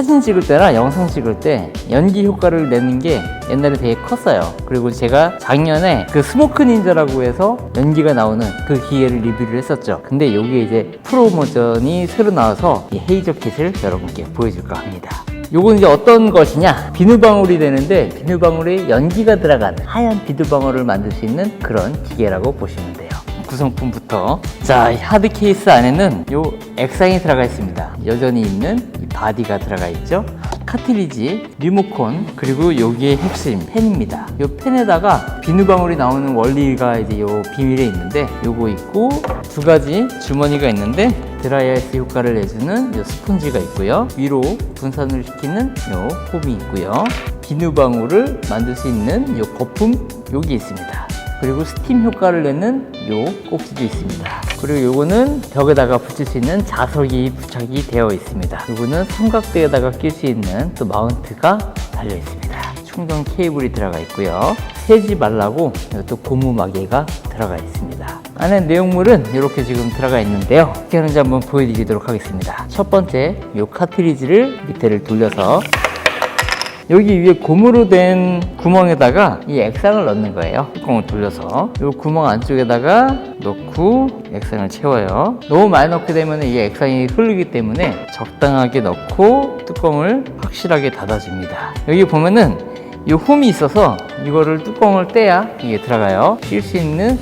사진 찍을 때나 영상 찍을 때 연기 효과를 내는 게 옛날에 되게 컸어요. 그리고 제가 작년에 그 스모크 닌자라고 해서 연기가 나오는 그 기계를 리뷰를 했었죠. 근데 여기에 이제 프로모션이 새로 나와서 이 헤이저 킷을 여러분께 보여줄까 합니다. 요건 이제 어떤 것이냐 비누방울이 되는데 비누방울에 연기가 들어간 하얀 비누방울을 만들 수 있는 그런 기계라고 보시면 돼요 구성품부터 자 하드 케이스 안에는 요 액상이 들어가 있습니다 여전히 있는 이 바디가 들어가 있죠 카트리지, 리모컨, 그리고 여기에 핵심 펜입니다. 이 펜에다가 비누방울이 나오는 원리가 이제 요 비밀에 있는데 요거 있고 두 가지 주머니가 있는데 드라이아이스 효과를 내주는 요 스펀지가 있고요. 위로 분산을 시키는 요 홈이 있고요. 비누방울을 만들 수 있는 요 거품 여기 있습니다. 그리고 스팀 효과를 내는 요 꼭지도 있습니다. 그리고 요거는 벽에다가 붙일 수 있는 자석이 부착이 되어 있습니다. 요거는 삼각대에다가 낄 수 있는 또 마운트가 달려 있습니다. 충전 케이블이 들어가 있고요. 새지 말라고 또 고무 마개가 들어가 있습니다. 안에 내용물은 이렇게 지금 들어가 있는데요. 어떻게 하는지 한번 보여드리도록 하겠습니다. 첫 번째, 요 카트리지를 밑에를 돌려서 여기 위에 고무로 된 구멍에다가 이 액상을 넣는 거예요. 뚜껑을 돌려서 이 구멍 안쪽에다가 넣고 액상을 채워요. 너무 많이 넣게 되면 이 액상이 흐르기 때문에 적당하게 넣고 뚜껑을 확실하게 닫아줍니다. 여기 보면은 이 홈이 있어서 이거를 뚜껑을 떼야 이게 들어가요. 낄 수 있는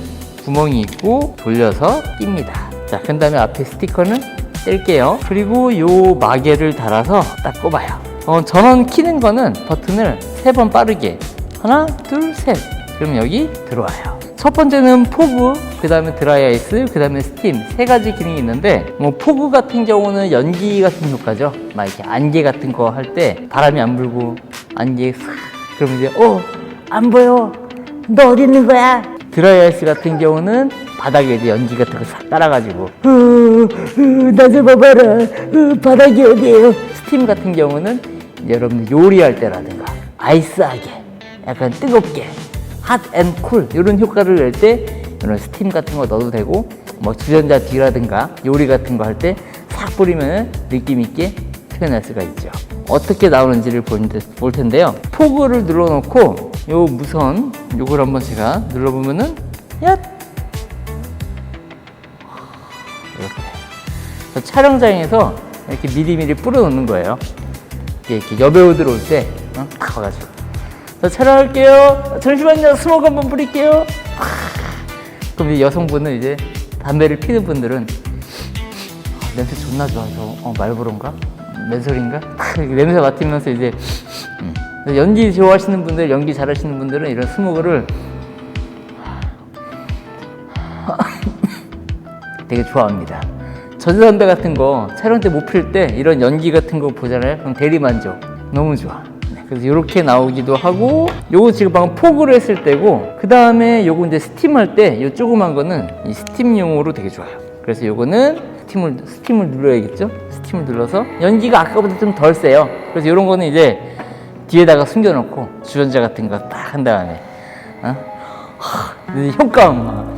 구멍이 있고 돌려서 낍니다. 자, 그 다음에 앞에 스티커는 뗄게요. 그리고 요 마개를 달아서 딱 꼽아요. 어, 전원 키는 거는 버튼을 세 번 빠르게 하나, 둘, 셋. 그럼 여기 들어와요. 첫 번째는 포그, 그 다음에 드라이 아이스, 그 다음에 스팀 세 가지 기능이 있는데 뭐 포그 같은 경우는 연기 같은 효과죠. 막 이렇게 안개 같은 거 할 때 바람이 안 불고 안개 싹 그러면 이제 어안 보여 너 어디 있는 거야? 드라이 아이스 같은 경우는 바닥에 이제 연기 같은 거 싹 따라가지고 나좀 봐봐라 어, 바닥이 어디에요? 스팀 같은 경우는 여러분들 요리할 때라든가 아이스하게 약간 뜨겁게 핫앤쿨 이런 효과를 낼 때 이런 스팀 같은 거 넣어도 되고 뭐 주전자 뒤라든가 요리 같은 거 할 때 싹 뿌리면 느낌 있게 표현할 수가 있죠. 어떻게 나오는지를 볼, 텐데- 볼 텐데요. 포그를 눌러놓고 요 무선 요걸 한번 제가 눌러보면은 야 이렇게 촬영장에서 이렇게 미리미리 뿌려놓는 거예요. 이렇게, 여배우들 올 때, 어? 딱 와가지고. 저 촬영할게요. 잠시만요. 스모그 한번 뿌릴게요. 아, 그럼 여성분은 이제 담배를 피는 분들은 아, 냄새 존나 좋아. 저 어, 말보로인가? 맨솔인가? 냄새 맡으면서 이제 음. 연기 좋아하시는 분들, 연기 잘하시는 분들은 이런 스모그를 되게 좋아합니다. 전자담배 같은 거 촬영 때 못 필 때 이런 연기 같은 거 보잖아요. 그럼 대리만족. 너무 좋아. 네, 그래서 이렇게 나오기도 하고 요거 지금 방금 포그를 했을 때고 그 다음에 요거 이제 스팀할 때 요 조그만 거는 이 스팀용으로 되게 좋아요. 그래서 요거는 스팀을 스팀을 눌러야겠죠? 스팀을 눌러서 연기가 아까보다 좀 덜 세요. 그래서 이런 거는 이제 뒤에다가 숨겨놓고 주전자 같은 거 딱 한 다음에 어? 효과음 막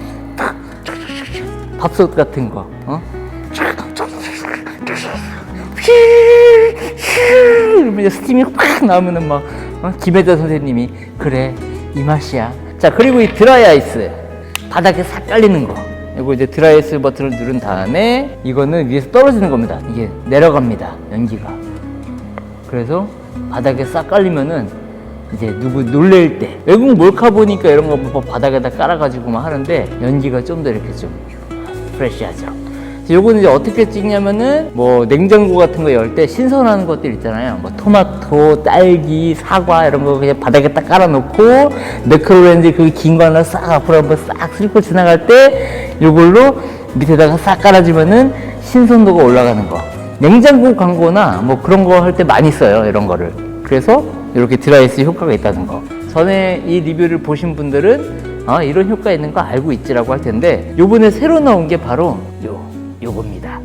밥솥 같은 거, 어? 이제 스팀이 팍 나오면은 막, 어? 김혜자 선생님이, 그래, 이 맛이야. 자, 그리고 이 드라이 아이스. 바닥에 싹 깔리는 거. 이거 이제 드라이 아이스 버튼을 누른 다음에, 이거는 위에서 떨어지는 겁니다. 이게 내려갑니다. 연기가. 그래서 바닥에 싹 깔리면은 이제 누구 놀랄 때 외국 몰카 보니까 이런 거 뭐 바닥에다 깔아가지고 막 하는데 연기가 좀 더 이렇게 좀 프레시하죠. 요거는 이제 어떻게 찍냐면은 뭐 냉장고 같은 거 열 때 신선한 것들 있잖아요. 뭐 토마토, 딸기, 사과 이런 거 그냥 바닥에 딱 깔아놓고 매크로렌즈 그 긴 거 하나 싹 앞으로 한번 싹 쓸고 지나갈 때 요걸로 밑에다가 싹 깔아주면은 신선도가 올라가는 거. 냉장고 광고나 뭐 그런 거 할 때 많이 써요. 이런 거를. 그래서 이렇게 드라이스 효과가 있다는 거. 전에 이 리뷰를 보신 분들은 아, 이런 효과 있는 거 알고 있지라고 할 텐데 요번에 새로 나온 게 바로 요 요겁니다.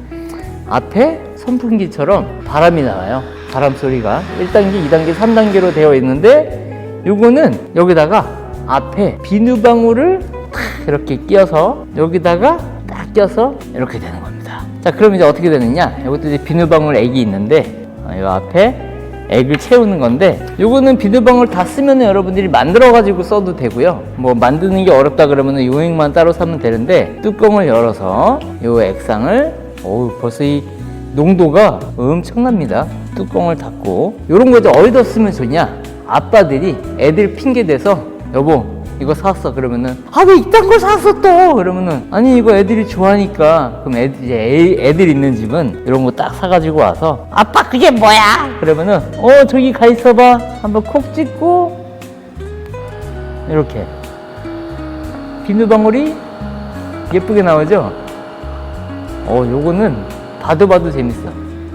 앞에 선풍기처럼 바람이 나와요. 바람 소리가 1단계, 2단계, 3단계로 되어 있는데 요거는 여기다가 앞에 비누방울을 탁 이렇게 끼워서 여기다가 딱 껴서 이렇게 되는 겁니다. 자, 그럼 이제 어떻게 되느냐? 이것도 이제 비누방울 액이 있는데 어, 이 앞에 액을 채우는 건데 요거는 비누방울 다 쓰면 여러분들이 만들어 가지고 써도 되고요. 뭐 만드는 게 어렵다 그러면 요 액만 따로 사면 되는데 뚜껑을 열어서 요 액상을 어우 벌써 이 농도가 엄청납니다. 뚜껑을 닫고. 요런 거 이제 어디다 쓰면 좋냐? 아빠들이 애들 핑계 대서 여보 이거 사왔어. 그러면은 아 왜 이딴 걸 사왔어? 또 그러면은 아니 이거 애들이 좋아하니까. 그럼 애들 이제 애, 애들 있는 집은 이런 거 딱 사가지고 와서 아빠 그게 뭐야? 그러면은 어 저기 가 있어봐. 한번 콕 찍고 이렇게. 비누방울이 예쁘게 나오죠? 어 요거는 봐도 봐도 재밌어.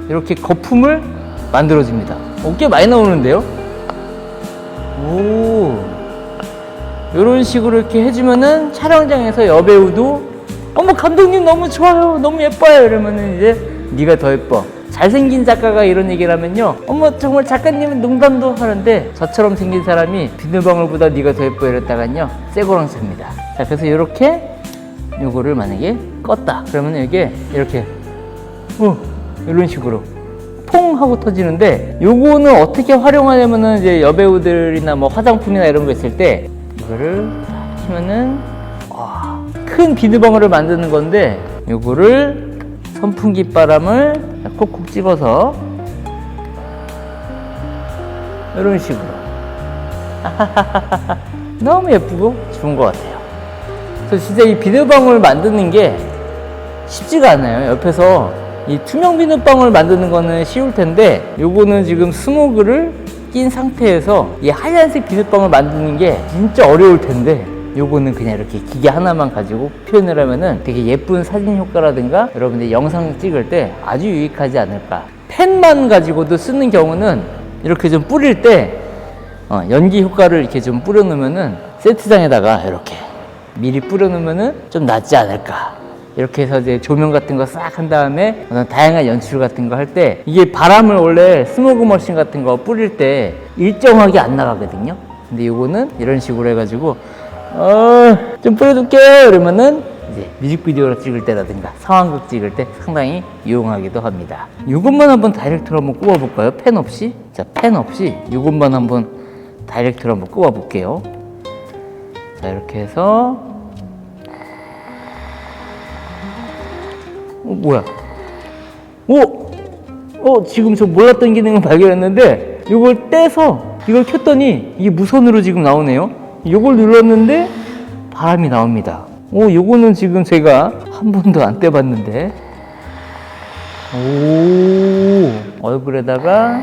이렇게 거품을 만들어줍니다. 어, 꽤 많이 나오는데요? 오 이런 식으로 이렇게 해주면은 촬영장에서 여배우도 어머 감독님 너무 좋아요. 너무 예뻐요. 이러면은 이제 네가 더 예뻐. 잘생긴 작가가 이런 얘기를 하면요 어머 정말 작가님은 농담도 하는데 저처럼 생긴 사람이 비누방울보다 네가 더 예뻐. 이랬다간요. 쇠고랑 칩니다. 자 그래서 이렇게 요거를 만약에 껐다. 그러면 이게 이렇게 어 이런 식으로 퐁 하고 터지는데 요거는 어떻게 활용하냐면은 이제 여배우들이나 뭐 화장품이나 이런 거 있을 때 이거를 딱 치면은 와, 큰 비누방울을 만드는 건데 요거를 선풍기 바람을 콕콕 찍어서 이런 식으로 너무 예쁘고 좋은 것 같아요. 그래서 진짜 이 비누방울 만드는 게 쉽지가 않아요. 옆에서 이 투명 비누방울 만드는 거는 쉬울 텐데 요거는 지금 스모그를 낀 상태에서 이 하얀색 비누방울 만드는 게 진짜 어려울 텐데 요거는 그냥 이렇게 기계 하나만 가지고 표현을 하면은 되게 예쁜 사진 효과라든가 여러분들 영상 찍을 때 아주 유익하지 않을까 펜만 가지고도 쓰는 경우는 이렇게 좀 뿌릴 때 어, 연기 효과를 이렇게 좀 뿌려놓으면은 세트장에다가 이렇게 미리 뿌려놓으면은 좀 낫지 않을까. 이렇게 해서 이제 조명 같은 거 싹 한 다음에 어떤 다양한 연출 같은 거 할 때 이게 바람을 원래 스모그 머신 같은 거 뿌릴 때 일정하게 안 나가거든요. 근데 요거는 이런 식으로 해가지고 어, 좀 뿌려줄게요. 이러면은 이제 뮤직비디오를 찍을 때라든가 상황극 찍을 때 상당히 유용하기도 합니다. 이것만 한번 다이렉트로 한번 꼽아볼까요? 펜 없이? 자, 펜 없이 이것만 한번 다이렉트로 한번 꼽아볼게요. 자, 이렇게 해서 어, 뭐야? 오! 어, 지금 저 몰랐던 기능을 발견했는데 이걸 떼서 이걸 켰더니 이게 무선으로 지금 나오네요. 이걸 눌렀는데 바람이 나옵니다. 오, 요거는 지금 제가 한 번도 안 떼봤는데. 오, 얼굴에다가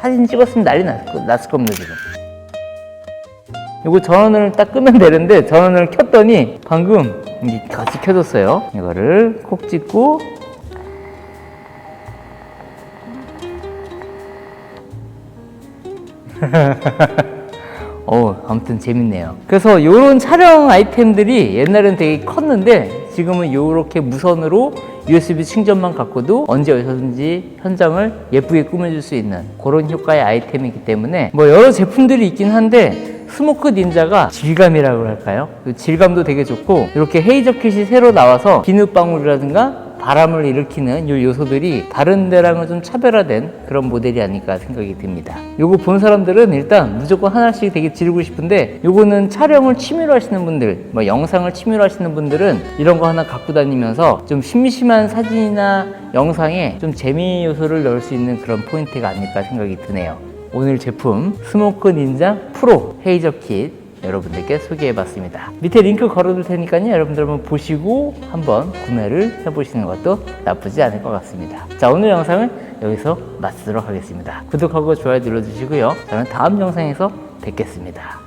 사진 찍었으면 난리 거- 났을 겁니다, 지금. 요거 전원을 딱 끄면 되는데 전원을 켰더니 방금 이게 같이 켜졌어요. 이거를 콕 찍고 어, 아무튼 재밌네요. 그래서 이런 촬영 아이템들이 옛날엔 되게 컸는데 지금은 이렇게 무선으로 USB 충전만 갖고도 언제 어디서든지 현장을 예쁘게 꾸며줄 수 있는 그런 효과의 아이템이기 때문에 뭐 여러 제품들이 있긴 한데 스모크 닌자가 질감이라고 할까요? 그 질감도 되게 좋고 이렇게 헤이 저 킷이 새로 나와서 비눗방울이라든가 바람을 일으키는 이 요소들이 다른 데랑은 좀 차별화된 그런 모델이 아닐까 생각이 듭니다. 요거 본 사람들은 일단 무조건 하나씩 되게 지르고 싶은데 요거는 촬영을 취미로 하시는 분들, 뭐 영상을 취미로 하시는 분들은 이런 거 하나 갖고 다니면서 좀 심심한 사진이나 영상에 좀 재미 요소를 넣을 수 있는 그런 포인트가 아닐까 생각이 드네요. 오늘 제품 스모크 닌자 프로 헤이저 킷 여러분들께 소개해봤습니다. 밑에 링크 걸어둘 테니까요. 여러분들 한번 보시고 한번 구매를 해보시는 것도 나쁘지 않을 것 같습니다. 자, 오늘 영상은 여기서 마치도록 하겠습니다. 구독하고 좋아요 눌러주시고요. 저는 다음 영상에서 뵙겠습니다.